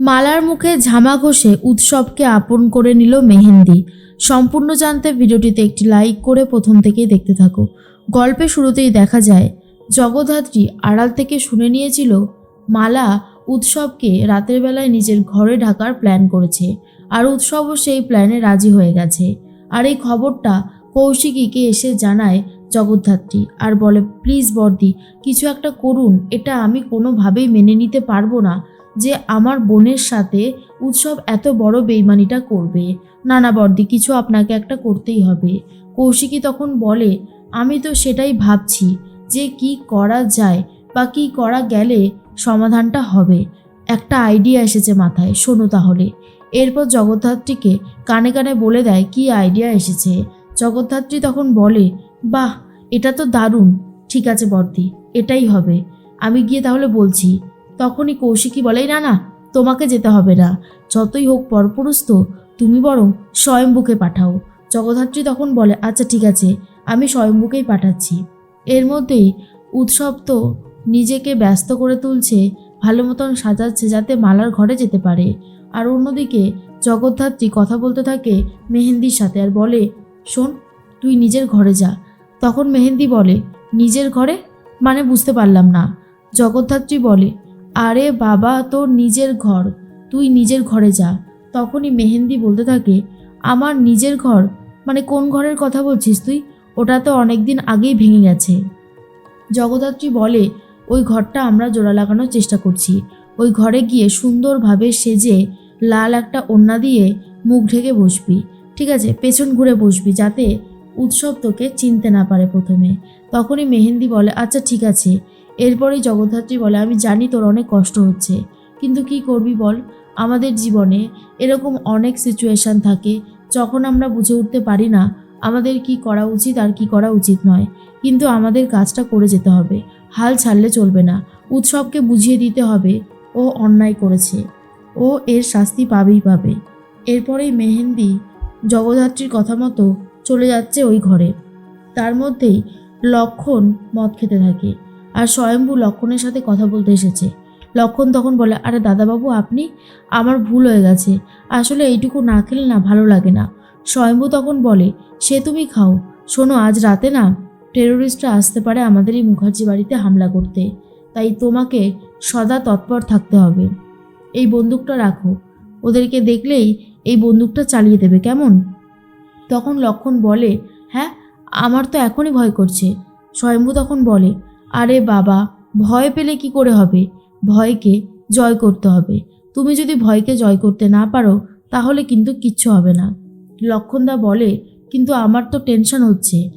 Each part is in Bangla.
মালার মুখে ঝামা ঘষে উৎসবকে আপন করে নিল মেহেন্দি। সম্পূর্ণ জানতে ভিডিওটিতে একটি লাইক করে প্রথম থেকেই দেখতে থাকো। গল্পে শুরুতেই দেখা যায়, জগদ্ধাত্রী আড়াল থেকে শুনে নিয়েছিল, মালা উৎসবকে রাতের বেলায় নিজের ঘরে ঢাকার প্ল্যান করেছে, আর উৎসবও সেই প্ল্যানে রাজি হয়ে গেছে। আর এই খবরটা কৌশিকীকে এসে জানায় জগদ্ধাত্রী, আর বলে, প্লিজ বর্দি, কিছু একটা করুন, এটা আমি কোনোভাবেই মেনে নিতে পারব না। যে আমার বোনের সাথে উৎসব এত বড় বেইমানিটা করবে। না না বর্দি, কিছু আপনাকে একটা করতেই হবে। কৌশিকী তখন বলে, আমি তো সেটাই ভাবছি যে কি করা যায় বা কি করা গেলে সমাধানটা হবে। একটা আইডিয়া এসেছে মাথায়, শোনো তাহলে। এরপর জগদ্ধাত্রীকে কানে কানে বলে দেয়, কি আইডিয়া এসেছে? জগদ্ধাত্রী তখন বলে, বাহ, এটা তো দারুণ। ঠিক আছে বর্দি, এটাই হবে। আমি গিয়ে তাহলে বলছি। তখনই কৌশিকী বলে না না তোমাকে যেতে হবে না। যতই হোক পরপুরুষ তো, তুমি বরং স্বয়ম্বুকে পাঠাও। জগদ্ধাত্রী তখন বলে আচ্ছা ঠিক আছে, আমি স্বয়ম্বুকেই পাঠাচ্ছি। এর মধ্যেই উৎসব তো নিজেকে ব্যস্ত করে তুলছে, ভালো মতন সাজাচ্ছে যাতে মালার ঘরে যেতে পারে। আর অন্যদিকে জগদ্ধাত্রী কথা বলতে থাকে মেহেন্দির সাথে আর বলে, শোন, তুই নিজের ঘরে যা। তখন মেহেন্দি বলে, নিজের ঘরে? মানে বুঝতে পারলাম না। জগদ্ধাত্রী বলে আরে বাবা, তোর নিজের ঘর। তুই নিজের ঘরে যা। তখনই মেহেন্দি বলতে থাকে, আমার নিজের ঘর? মানে কোন ঘরের কথা বলছিস তুই? ওটা তো অনেক দিন আগেই ভেঙে গেছে। জগদ্ধাত্রী বলে, ওই ঘরটা আমরা জোড়া লাগানোর চেষ্টা করছি। ওই ঘরে গিয়ে সুন্দরভাবে সেজে লাল একটা ওড়না দিয়ে মুখ ঢেকে বসবি। ঠিক আছে, পেছন ঘুরে বসবি যাতে উৎসব তোকে চিনতে না পারে প্রথমে। তখনই মেহেন্দি বলে আচ্ছা ঠিক আছে। এরপরেই জগদ্ধাত্রী বলে, আমি জানি তোর অনেক কষ্ট হচ্ছে, কিন্তু কি করবি বল? আমাদের জীবনে এরকম অনেক সিচুয়েশান থাকে, যখন আমরা বুঝে উঠতে পারি না আমাদের কি করা উচিত আর কি করা উচিত নয়। কিন্তু আমাদের কাজটা করে যেতে হবে, হাল ছাড়লে চলবে না। উৎসবকে বুঝিয়ে দিতে হবে, ও অন্যায় করেছে, ও এর শাস্তি পাবেই পাবে। এরপরেই মেহেন্দি জগদ্ধাত্রীর কথা মতো চলে যাচ্ছে ওই ঘরে। তার মধ্যেই লক্ষণ মদ খেতে থাকে। আর স্বয়ম্ভু লক্ষণের সাথে কথা বলতে এসেছে। লক্ষণ তখন বলে, আরে দাদাবাবু, আপনি? আমার ভুল হয়ে গেছে। আসলে এইটুকু না খেলে না ভালো লাগে না। স্বয়ম্ভু তখন বলে, সে তুমি খাও। শোনো, আজ রাতে না টেরোরিস্টরা আসতে পারে আমাদের এই মুখার্জি বাড়িতে হামলা করতে। তাই তোমাকে সদা তৎপর থাকতে হবে। এই বন্দুকটা রাখো। ওদেরকে দেখলেই এই বন্দুকটা চালিয়ে দেবে, কেমন? তখন লক্ষণ বলে হ্যাঁ আমার তো এখনই ভয় করছে। স্বয়ম্ভু তখন বলে আরে বাবা, ভয় পেলে কি করে হবে? ভয়কে জয় করতে হবে। তুমি যদি ভয়কে জয় করতে না পারো, তাহলে কিন্তু কিচ্ছু হবে না। লক্ষণদা বলে, কিন্তু আমার তো টেনশন হচ্ছে।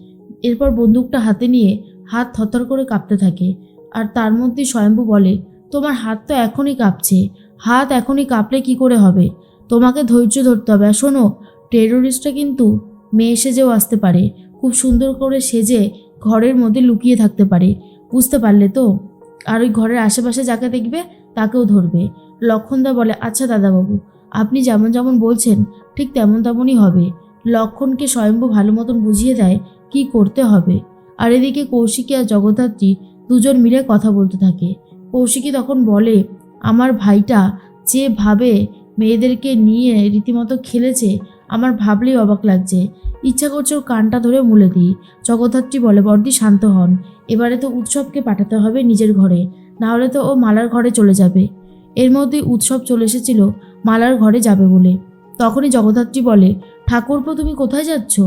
এরপর বন্দুকটা হাতে নিয়ে হাত থরথর করে কাঁপতে থাকে। আর তার মধ্যে স্বয়ম্ভু বলে, তোমার হাত তো এখনই কাঁপছে। হাত এখনই কাঁপলে কি করে হবে? তোমাকে ধৈর্য ধরতে হবে। আর শোনো টেরোরিস্টটা কিন্তু মেয়ে সেজেও আসতে পারে। খুব সুন্দর করে সেজে ঘরের মধ্যে লুকিয়ে থাকতে পারে। বুঝতে পারলে তো? আর ওই ঘরের আশেপাশে যাকে দেখবে, তাকেও ধরবে। লক্ষণদা বলে আচ্ছা দাদাবাবু, আপনি যেমন যেমন বলছেন, ঠিক তেমন তেমনই হবে। লক্ষণকে স্বয়ম্ভু ভালো মতন বুঝিয়ে দেয় কি করতে হবে। আর এদিকে কৌশিকী আর জগদ্ধাত্রী দুজন মিলে কথা বলতে থাকে। কৌশিকী তখন বলে, আমার ভাইটা যেভাবে মেয়েদেরকে নিয়ে রীতিমতো খেলেছে আমার ভাবলেই অবাক লাগছে। ইচ্ছা করছে ওর কানটা ধরে মুলে দিই। জগদ্ধাত্রী বলে, বর্দি, শান্ত হন। এবারে তো উৎসবকে পাঠাতে হবে নিজের ঘরে। নাহলে তো ও মালার ঘরে চলে যাবে। এর মধ্যেই উৎসব চলে এসেছিল, মালার ঘরে যাবে বলে। তখনই জগদ্ধাত্রী বলে, ঠাকুরপো, তুমি কোথায় যাচ্ছ?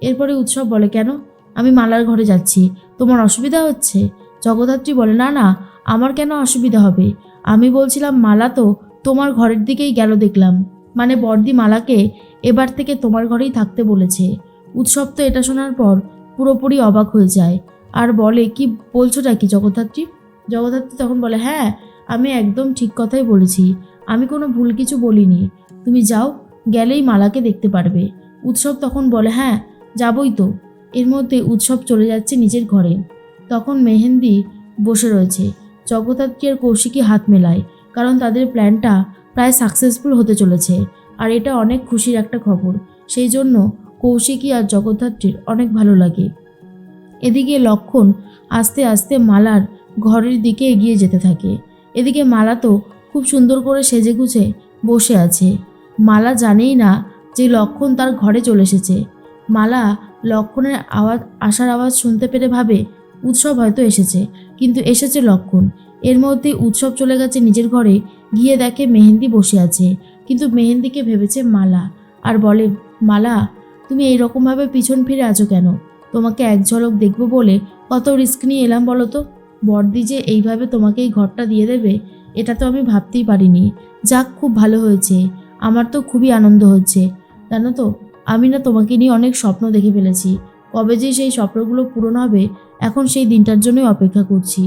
এরপরে উৎসব বলে, কেন? আমি মালার ঘরে যাচ্ছি। তোমার অসুবিধা হচ্ছে? জগদ্ধাত্রী বলে, না না, আমার কেন অসুবিধা হবে? আমি বলছিলাম মালা তো তোমার ঘরের দিকেই গেল দেখলাম। মানে বর্দি মালাকে এবার থেকে তোমার ঘরেই থাকতে বলেছে। উৎসব তো এটা শোনার পর পুরোপুরি অবাক হয়ে যায়। আর বলে, কি বলছোটা কি জগদ্ধাত্রী? জগদ্ধাত্রী তখন বলে হ্যাঁ আমি একদম ঠিক কথাই বলেছি। আমি কোনো ভুল কিছু বলিনি। তুমি যাও, গেলেই মালাকে দেখতে পারবে। উৎসব তখন বলে হ্যাঁ যাবই তো। এর মধ্যে উৎসব চলে যাচ্ছে নিজের ঘরে। তখন মেহেন্দি বসে রয়েছে। জগদ্ধাত্রী আর কৌশিকী হাত মেলায়, কারণ তাদের প্ল্যানটা প্রায় সাকসেসফুল হতে চলেছে। আর এটা অনেক খুশির একটা খবর। সেই জন্য কৌশিকী আর জগদ্ধাত্রীর অনেক ভালো লাগে। এদিকে লক্ষণ আস্তে আস্তে মালার ঘরের দিকে এগিয়ে যেতে থাকে। এদিকে মালা তো খুব সুন্দর করে সেজে গুছে বসে আছে। মালা জানেই না যে লক্ষণ তার ঘরে চলে এসেছে। মালা লক্ষণের আওয়াজ আসার আওয়াজ শুনতে পেরে ভাবে, উৎসব হয়তো এসেছে। কিন্তু এসেছে লক্ষণ। এর মধ্যে উৎসব চলে গেছে নিজের ঘরে। গিয়ে দেখে মেহেন্দি বসে আছে, কিন্তু মেহেন্দিকে ভেবেছে মালা। আর বলে, মালা, তুমি এইরকমভাবে পিছন ফিরে আছো কেন? তোমাকে এক ঝলক দেখব বলে কত রিস্ক নিয়ে এলাম বলো তো? বর্দি যে এইভাবে তোমাকে এই ঘরটা দিয়ে দেবে, এটা তো আমি ভাবতেই পারিনি। যাক, খুব ভালো হয়েছে। আমার তো খুবই আনন্দ হচ্ছে। জানো তো, আমি না তোমাকে নিয়ে অনেক স্বপ্ন দেখে ফেলেছি। কবে যে সেই স্বপ্নগুলো পূরণ হবে, এখন সেই দিনটার জন্যই অপেক্ষা করছি।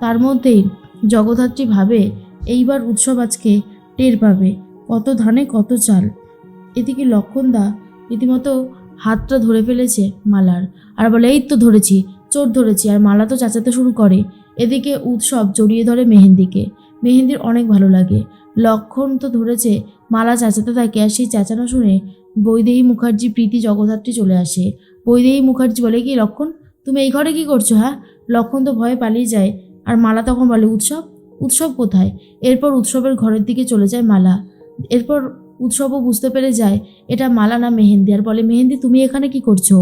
তার মধ্যেই জগদ্ধাত্রী ভাবে এইবার উৎসব আজকে টের পাবে। কত ধানে কত চাল। এদিকে লক্ষণদা রীতিমতো হাতটা ধরে ফেলেছে মালার। আর বলে, এই তো ধরেছি, চোর ধরেছি, আর মালা তো চাচাতে শুরু করে। এদিকে উৎসব জড়িয়ে ধরে মেহেন্দিকে। মেহেন্দির অনেক ভালো লাগে। লক্ষণ তো ধরেছে, মালা চাচাতে থাকে, আর সেই চেঁচানো শুনে বৈদেহী মুখার্জি, প্রীতি জগদ্ধাত্রী চলে আসে। বৈদেহী মুখার্জি বলে, কি লক্ষণ? তুমি এই ঘরে কি করছ হ্যাঁ? লক্ষণ তো ভয়ে পালিয়ে যায়, আর মালা তখন বলে, উৎসব উৎসব কোথায়? এরপর উৎসবের ঘরের দিকে চলে যায় মালা। এরপর উৎসবও বুঝতে পেরে যায়, এটা মালা না মেহেন্দি। আর বলে, মেহেন্দি, তুমি এখানে কি করছ?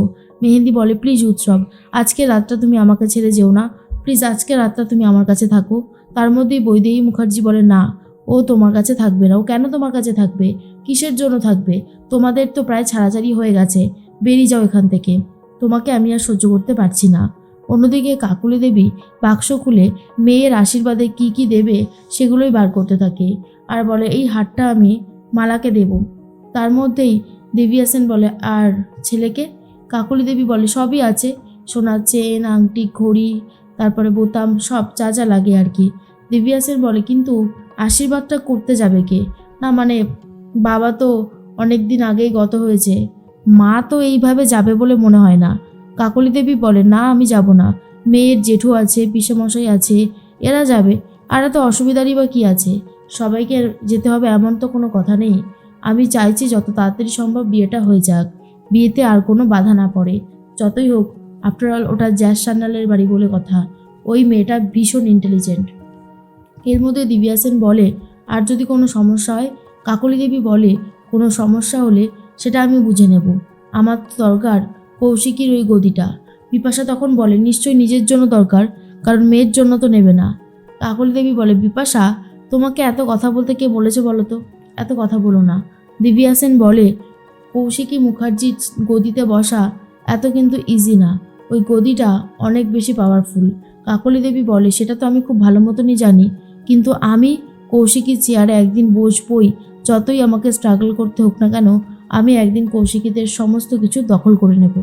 মেহেন্দি বলে, প্লিজ উৎসব, আজকে রাতটা তুমি আমাকে ছেড়ে যেও না। প্লিজ, আজকে রাতটা তুমি আমার কাছে থাকো। তার মধ্যেই বৈদেহী মুখার্জি বলে, না, ও তোমার কাছে থাকবে না। ও কেন তোমার কাছে থাকবে? কিসের জন্য থাকবে? তোমাদের তো প্রায় ছাড়াছাড়ি হয়ে গেছে। বেরিয়ে যাও এখান থেকে। তোমাকে আমি আর সহ্য করতে পারছি না। অন্যদিকে কাকুলি দেবী বাক্স খুলে মেয়ের আশীর্বাদে কি কি দেবে সেগুলোই বার করতে থাকে। আর বলে, এই হারটা আমি মালাকে দেব। তার মধ্যেই দেবী আসেন বলে, আর ছেলেকে? কাকুলি দেবী বলে, সবই আছে। সোনার চেন, আংটি, ঘড়ি, তারপরে বোতাম, সব যা যা লাগে আর কি। দেবী আসেন বলে, কিন্তু আশীর্বাদটা করতে যাবে কে? না মানে বাবা তো অনেক দিন আগেই গত হয়েছে। মা তো এইভাবে যাবে বলে মনে হয় না। কাকলি দেবী বলে, না, আমি যাব না। মেয়ের জেঠু আছে, পিসেমশাই আছে, এরা যাবে। আর এত অসুবিধারই বা কী আছে? সবাইকে যেতে হবে এমন তো কোনো কথা নেই। আমি চাইছি যত তাড়াতাড়ি সম্ভব বিয়েটা হয়ে যাক। বিয়েতে আর কোনো বাধা না পড়ে। যতই হোক আফটার অল ওটা জ্যাস সান্যালের বাড়ি বলে কথা। ওই মেয়েটা ভীষণ ইন্টেলিজেন্ট এর মধ্যে দিব্যা সেন বলে, আর যদি কোনো সমস্যা হয়? কাকলি দেবী বলে, কোনো সমস্যা হলে সেটা আমি বুঝে নেব। আমার তো দরকার কৌশিকীর ওই গদিটা। বিপাশা তখন বলে, নিশ্চয়ই নিজের জন্য দরকার, কারণ মেয়ের জন্য তো নেবে না। কাকলি দেবী বলে, বিপাশা, তোমাকে এত কথা বলতে কে বলেছে বলো তো? এত কথা বলো না। দিব্যা সেন বলে, কৌশিকী মুখার্জির গদিতে বসা এত কিন্তু ইজি না। ওই গদিটা অনেক বেশি পাওয়ারফুল কাকলি দেবী বলে, সেটা তো আমি খুব ভালো মতনই জানি, কিন্তু আমি কৌশিকীর চেয়ারে একদিন বসবই, যতই আমাকে স্ট্রাগল করতে হোক না কেন আমি একদিন কৌশিকীদের সমস্ত কিছু দখল করে নেব।